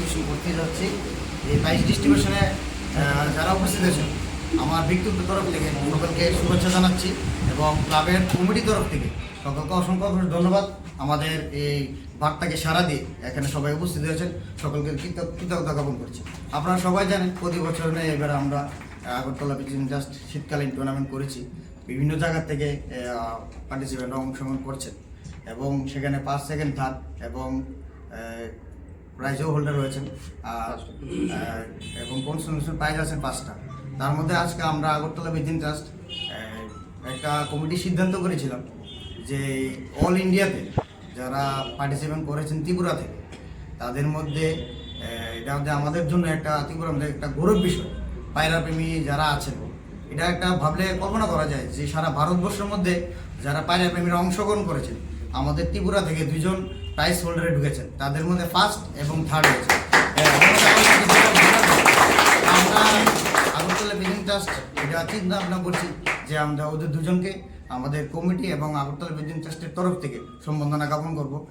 Distribution করতে যাচ্ছি। এই প্রাইজ ডিস্ট্রিবিউশনে যারা উপস্থিত আছেন আমার ব্যক্তিগত তরফ থেকে সকলকে শুভেচ্ছা জানাচ্ছি এবং ক্লাবের কমিটির তরফ থেকে সকলকে অসংখ্য ধন্যবাদ। আমাদের এই বার্তাকে সারা দিয়ে এখানে সবাই উপস্থিত হয়েছেন। সকলকে কৃতজ্ঞ- কৃতজ্ঞতা জ্ঞাপন করছি। আপনারা সবাই জানেন, প্রতি বছর নেই এবার আমরা আগরতলা বিচিন জাস্ট শীতকালীন টুর্নামেন্ট করেছি। বিভিন্ন জায়গা থেকে পার্টিসিপেন্ট অংশগ্রহণ করছেন এবং সেখানে পাঁচ সেকেন্ড থার্ড এবং প্রাইজও হোল্ডার রয়েছেন। এবং কনসোলেশন প্রাইজ আছেন পাঁচটা। তার মধ্যে আজকে আমরা আগরতলা বিদিন ট্রাস্ট একটা কমিটি সিদ্ধান্ত করেছিলাম যে অল ইন্ডিয়াতে যারা পার্টিসিপেন্ট করেছেন ত্রিপুরা থেকে তাদের মধ্যে এটা হচ্ছে আমাদের জন্য একটা ত্রিপুরার মধ্যে একটা গৌরব বিষয়। পায়রা প্রেমী যারা আছেন এটা একটা ভাবলে কল্পনা করা যায় যে সারা ভারতবর্ষের মধ্যে যারা পায়রা প্রেমীরা অংশগ্রহণ করেছেন আমাদের ত্রিপুরা থেকে দুজন প্রাইস হোল্ডারে ঢুকেছেন। তাদের মধ্যে ফার্স্ট এবং থার্ড হয়েছে। আগরতলা বিল্ডিং ট্রাস্ট এটা চিন্তা ভাবনা করছি যে আমরা ওদের দুজনকে আমাদের কমিটি এবং আগরতলা বিল্ডিং ট্রাস্টের তরফ থেকে সম্বর্ধনা জ্ঞাপন করব।